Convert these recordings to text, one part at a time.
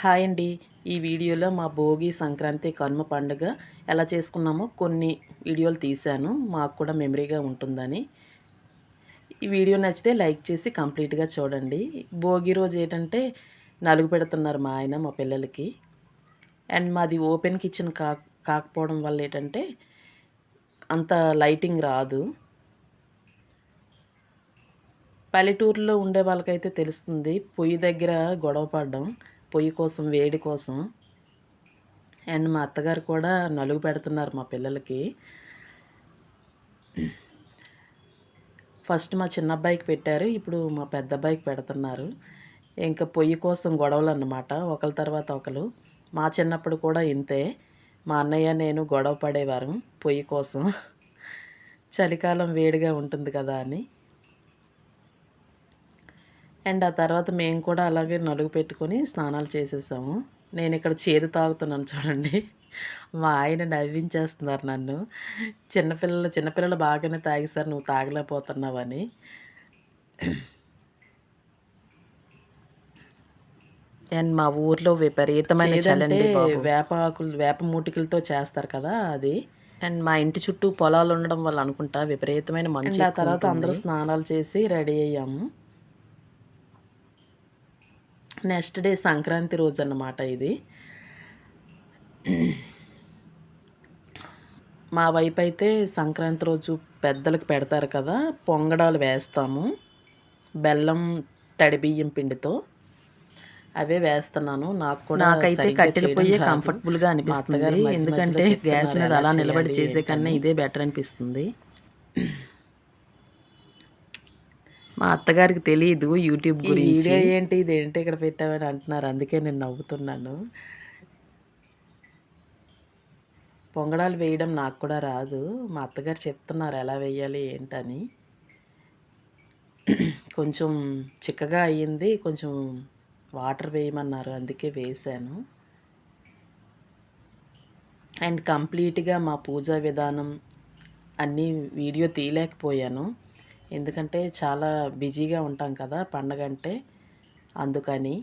Hi అండి. ఈ వీడియోలో మా భోగి సంక్రాంతి కనుమ పండుగ ఎలా చేసుకున్నామో కొన్ని వీడియోలు తీశాను. మాకు కూడా మెమరీగా ఉంటుందని. ఈ వీడియో నచ్చితే లైక్ చేసి కంప్లీట్గా చూడండి. భోగి రోజు ఏంటంటే నలుగు పెడుతున్నారు మా ఆయన మా పిల్లలకి. అండ్ మాది ఓపెన్ కిచెన్ కా కాకపోవడం వల్ల ఏంటంటే అంత లైటింగ్ రాదు. పల్లెటూరులో ఉండే వాళ్ళకైతే తెలుస్తుంది పొయ్యి దగ్గర గొడవ పడడం. పొయ్యి కోసం వేడి కోసం. అండ్ మా అత్తగారు కూడా నలుగు పెడుతున్నారు మా పిల్లలకి. ఫస్ట్ మా చిన్న అబ్బాయికి పెట్టారు ఇప్పుడు మా పెద్ద అబ్బాయికి పెడుతున్నారు. ఇంకా పొయ్యి కోసం గొడవలు అన్నమాట ఒకరి తర్వాత ఒకరు మా చిన్నప్పుడు కూడా ఇంతే మా అన్నయ్య నేను గొడవ పడేవారు పొయ్యి కోసం. చలికాలం వేడిగా ఉంటుంది కదా అని. అండ్ ఆ తర్వాత మేము కూడా అలాగే నలుగు పెట్టుకొని స్నానాలు చేసేసాము. నేను ఇక్కడ చేదు తాగుతున్నాను చూడండి. మా ఆయన నవ్వించేస్తున్నారు నన్ను. చిన్నపిల్లలు చిన్నపిల్లలు బాగానే తాగిస్తారు నువ్వు తాగలేకపోతున్నావని అండ్ మా ఊర్లో విపరీతమైన చలండి వేప ఆకులు వేప మూటికలతో చేస్తారు కదా అది. అండ్ మా ఇంటి చుట్టూ పొలాలు ఉండడం వల్ల అనుకుంటా విపరీతమైన మంచి ఆ తర్వాత అందరూ స్నానాలు చేసి రెడీ అయ్యాము. నెక్స్ట్ డే సంక్రాంతి రోజు అన్నమాట ఇది. మా వైపు అయితే సంక్రాంతి రోజు పెద్దలకు పెడతారు కదా పొంగడాలు వేస్తాము బెల్లం తడి బియ్యం పిండితో. అవే వేస్తున్నాను. నాకు కూడా నాకైతే కట్టెలు పొయ్యే కంఫర్టబుల్గా అనిపిస్తుంది. ఎందుకంటే గ్యాస్ మీద అలా నిలబడి చేసే కన్నా ఇదే బెటర్ అనిపిస్తుంది. మా అత్తగారికి తెలియదు యూట్యూబ్ గురించి. వీడియో ఏంటి ఇది ఏంటి ఇక్కడ పెట్టామని అంటున్నారు. అందుకే నేను నవ్వుతున్నాను. పొంగడాలు వేయడం నాకు కూడా రాదు. మా అత్తగారు చెప్తున్నారు ఎలా వేయాలి ఏంటని. కొంచెం చిక్కగా అయ్యింది కొంచెం వాటర్ వేయమన్నారు అందుకే వేసాను అండ్ కంప్లీట్గా మా పూజా విధానం అన్నీ వీడియో తీయలేకపోయాను. ఎందుకంటే చాలా బిజీగా ఉంటాం కదా పండగ అంటే అందుకని.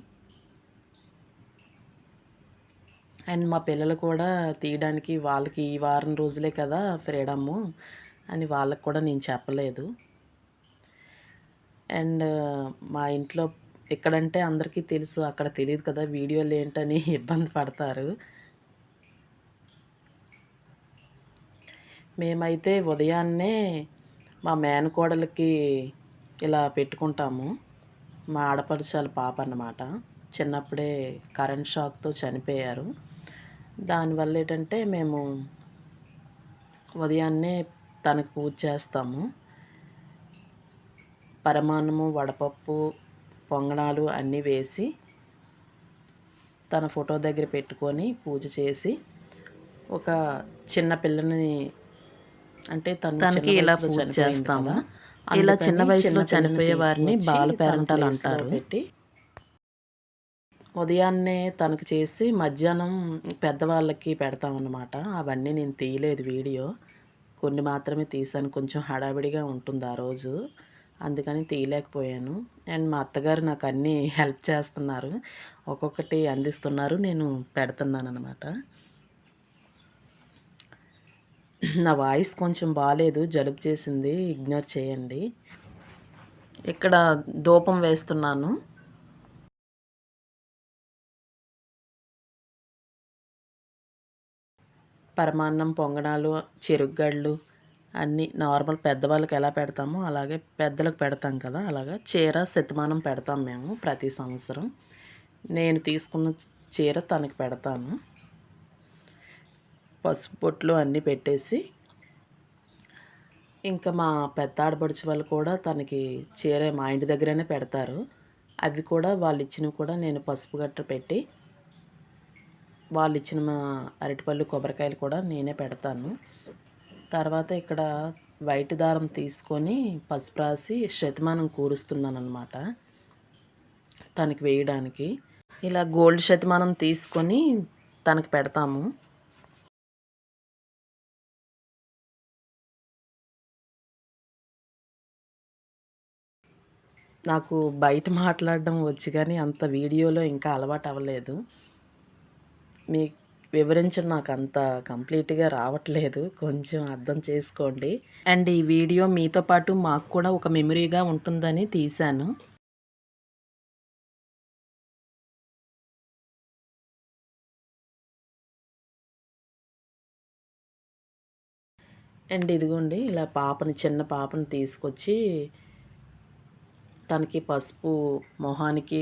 అండ్ మా పిల్లలు కూడా తీయడానికి వాళ్ళకి ఈ వారం రోజులే కదా ఫ్రీడము అని వాళ్ళకి కూడా నేను చెప్పలేదు. అండ్ మా ఇంట్లో ఎక్కడంటే అందరికీ తెలుసు అక్కడ తెలియదు కదా వీడియోలు ఏంటని ఇబ్బంది పడతారు. మేమైతే ఉదయాన్నే మా మేనకోడలకి ఇలా పెట్టుకుంటాము. మా ఆడపడుచాల పాప అన్నమాట. చిన్నప్పుడే కరెంట్ షాక్తో చనిపోయారు. దానివల్ల ఏంటంటే మేము ఉదయాన్నే తనకు పూజ చేస్తాము. పరమాన్నము వడపప్పు పొంగణాలు అన్నీ వేసి తన ఫోటో దగ్గర పెట్టుకొని పూజ చేసి ఒక చిన్న పిల్లని అంటే తనకి ఇలా పూజ చేస్తాము. ఇలా చిన్న వయసులో చనిపోయే వారిని బాల పేరంటాలు అంటారు. పెట్టి ఉదయాన్నే తనకు చేసి మధ్యాహ్నం పెద్దవాళ్ళకి పెడతామన్నమాట. అవన్నీ నేను తీయలేదు వీడియో. కొన్ని మాత్రమే తీసాను కొంచెం హడావిడిగా ఉంటుంది ఆ రోజు. అందుకని తీయలేకపోయాను. అండ్ మా అత్తగారు నాకు అన్నీ హెల్ప్ చేస్తున్నారు. ఒక్కొక్కటి అందిస్తున్నారు. నేను పెడుతున్నాను అనమాట నా వాయిస్ కొంచెం బాగాలేదు జలుబు చేసింది ఇగ్నోర్ చేయండి. ఇక్కడ దూపం వేస్తున్నాను. పరమాన్నం పొంగడాలు చెరుగ్గడ్లు అన్నీ నార్మల్ పెద్దవాళ్ళకి ఎలా పెడతామో అలాగే పెద్దలకు పెడతాం కదా అలాగా చీర శతమానం పెడతాం మేము ప్రతి సంవత్సరం. నేను తీసుకున్న చీర తనకి పెడతాను. పసుపు బొట్లు అన్నీ పెట్టేసి ఇంకా మా పెద్ద ఆడపడుచు వాళ్ళు కూడా తనకి చీర మా ఇంటి దగ్గరనే పెడతారు. అవి కూడా వాళ్ళు ఇచ్చినవి కూడా నేను పసుపు గట్ట పెట్టి వాళ్ళు ఇచ్చిన మా అరటిపళ్ళు కొబ్బరికాయలు కూడా నేనే పెడతాను. తర్వాత ఇక్కడ వైట్ దారం తీసుకొని పసుపు రాసి శతమానం కూరుస్తున్నాను అనమాట తనకి వేయడానికి. ఇలా గోల్డ్ శతమానం తీసుకొని తనకి పెడతాము. నాకు బయట మాట్లాడడం వచ్చి కానీ అంత వీడియోలో ఇంకా అలవాటు అవ్వలేదు. మీ వివరించడం నాకు అంత కంప్లీట్గా రావట్లేదు. కొంచెం అర్థం చేసుకోండి. అండ్ ఈ వీడియో మీతో పాటు మాకు కూడా ఒక మెమరీగా ఉంటుందని తీశాను. అండ్ ఇదిగోండి ఇలా పాపని చిన్న పాపని తీసుకొచ్చి తనకి పసుపు మొహానికి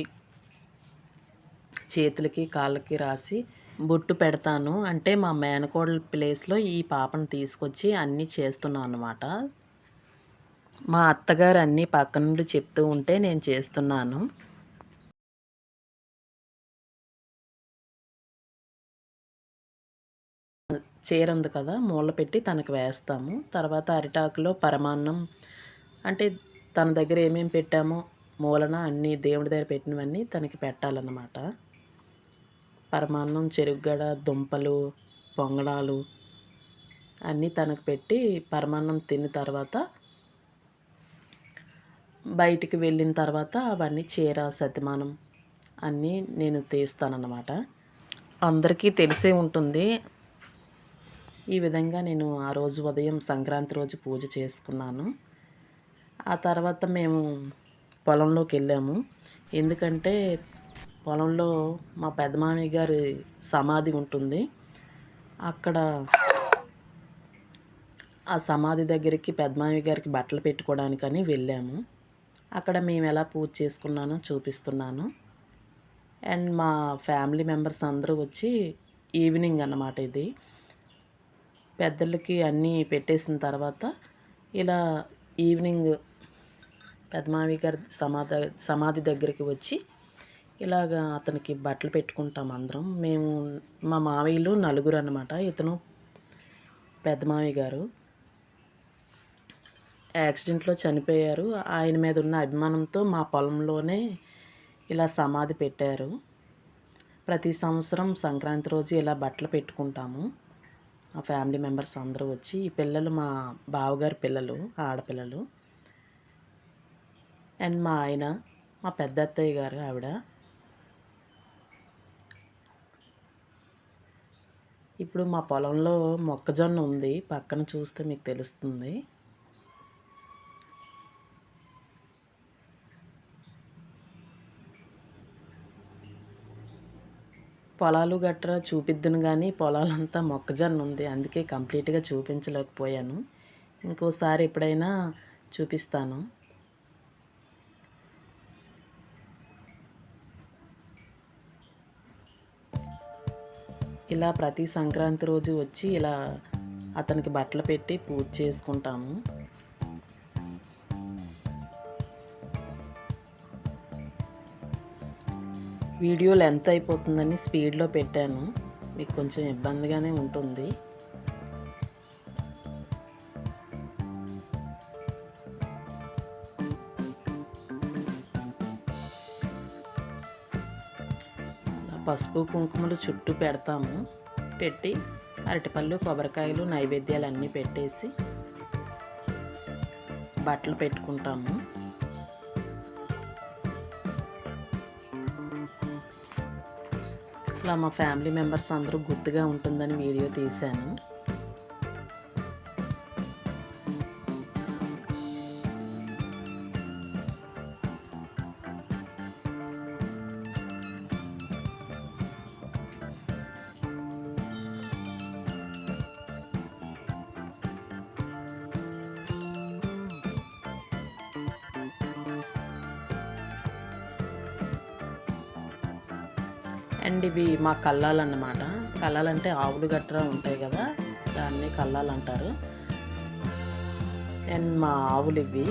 చేతులకి కాళ్ళకి రాసి బొట్టు పెడతాను. అంటే మా మేనకోడల ప్లేస్లో ఈ పాపను తీసుకొచ్చి అన్నీ చేస్తున్నాను అనమాట మా అత్తగారు అన్నీ పక్క నుండి చెప్తూ ఉంటే నేను చేస్తున్నాను. చీర ఉంది కదా మూల పెట్టి తనకు వేస్తాము. తర్వాత అరిటాకులో పరమాన్నం అంటే తన దగ్గర ఏమేమి పెట్టామో మూలన అన్నీ దేవుడి దగ్గర పెట్టినవన్నీ తనకి పెట్టాలన్నమాట. పరమాన్నం చెరుగ్గడ దుంపలు పొంగడాలు అన్నీ తనకు పెట్టి పరమాన్నం తిన్న తర్వాత బయటికి వెళ్ళిన తర్వాత అవన్నీ చీర సతిమానం అన్నీ నేను తీస్తానన్నమాట. అందరికీ తెలిసే ఉంటుంది ఈ విధంగా నేను ఆ రోజు ఉదయం సంక్రాంతి రోజు పూజ చేసుకున్నాను. ఆ తర్వాత మేము పొలంలోకి వెళ్ళాము. ఎందుకంటే పొలంలో మా పెద్దమామయ్య గారి సమాధి ఉంటుంది. అక్కడ ఆ సమాధి దగ్గరికి పెద్దమామయ్య గారికి బట్టలు పెట్టుకోవడానికని వెళ్ళాము. అక్కడ మేము ఎలా పూజ చేసుకున్నానో చూపిస్తున్నాను. అండ్ మా ఫ్యామిలీ మెంబర్స్ అందరూ వచ్చి ఈవినింగ్ అన్నమాట ఇది. పెద్దలకి అన్నీ పెట్టేసిన తర్వాత ఇలా ఈవినింగ్ పెద్దమావి గారి సమాధి సమాధి దగ్గరికి వచ్చి ఇలాగ అతనికి బట్టలు పెట్టుకుంటాం అందరం. మేము మా మావయ్యలు నలుగురు అనమాట ఇతను పెద్ద గారు. యాక్సిడెంట్లో చనిపోయారు. ఆయన మీద ఉన్న అభిమానంతో మా పొలంలోనే ఇలా సమాధి పెట్టారు. ప్రతి సంవత్సరం సంక్రాంతి రోజు ఇలా బట్టలు పెట్టుకుంటాము. మా ఫ్యామిలీ మెంబర్స్ అందరూ వచ్చి ఈ పిల్లలు మా బావగారి పిల్లలు ఆడపిల్లలు. అండ్ మా ఆయన మా పెద్ద అత్తయ్య గారు ఆవిడ. ఇప్పుడు మా పొలంలో మొక్కజొన్న ఉంది పక్కన చూస్తే మీకు తెలుస్తుంది. పొలాలు గట్రా చూపిద్దును కానీ పొలాలంతా మొక్కజొన్న ఉంది అందుకే కంప్లీట్గా చూపించలేకపోయాను. ఇంకోసారి ఎప్పుడైనా చూపిస్తాను. ఇలా ప్రతి సంక్రాంతి రోజు వచ్చి ఇలా అతనికి బట్టలు పెట్టి పూజ చేసుకుంటాము. వీడియో లెంత్ అయిపోతుందని స్పీడ్లో పెట్టాను. మీకు కొంచెం ఇబ్బందిగానే ఉంటుంది. పసుపు కుంకుమలు చుట్టూ పెడతాము. పెట్టి అరటిపళ్ళు కొబ్బరికాయలు నైవేద్యాలు అన్నీ పెట్టేసి బట్టలు పెట్టుకుంటాము. ఇలా మా ఫ్యామిలీ మెంబర్స్ అందరూ గుర్తుగా ఉంటుందని వీడియో తీశాను. అండ్ ఇవి మా కల్లాలు అన్నమాట కల్లాలంటే ఆవులు గట్రా ఉంటాయి కదా దాన్ని కల్లాలు అంటారు అండ్ మా ఆవులు ఇవి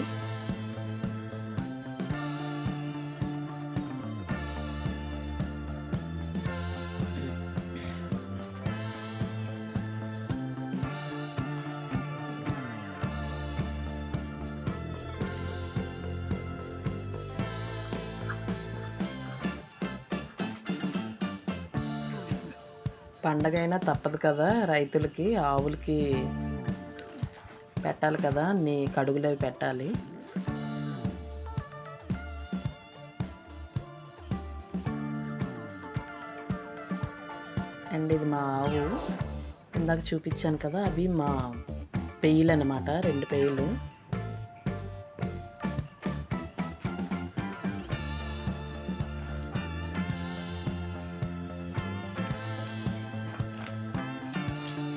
పండగైనా తప్పదు కదా రైతులకి ఆవులకి పెట్టాలి కదా నీ కడుగులు అవి పెట్టాలి. అండ్ ఇది మా ఆవు. ఇందాక చూపించాను కదా అవి మా పెయ్యిలు అనమాట రెండు పెయ్యిలు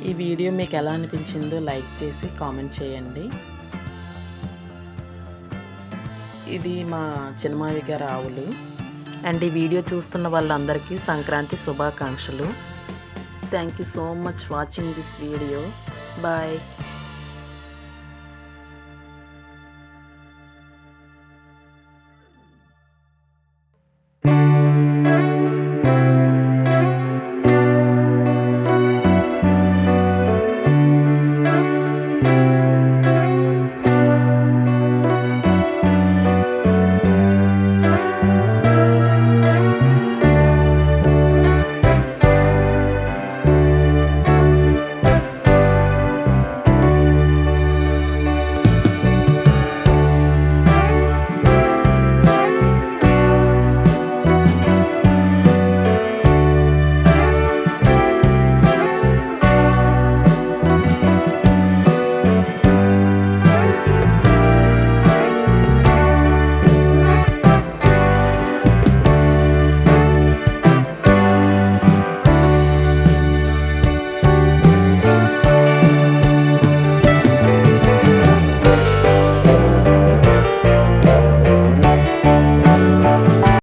ఈ వీడియో మీకు ఎలా అనిపించిందో లైక్ చేసి కామెంట్ చేయండి. ఇది మా చిన్నమావి గారి ఆవులు అండ్ ఈ వీడియో చూస్తున్న వాళ్ళందరికీ సంక్రాంతి శుభాకాంక్షలు. Thank you so much watching this video bye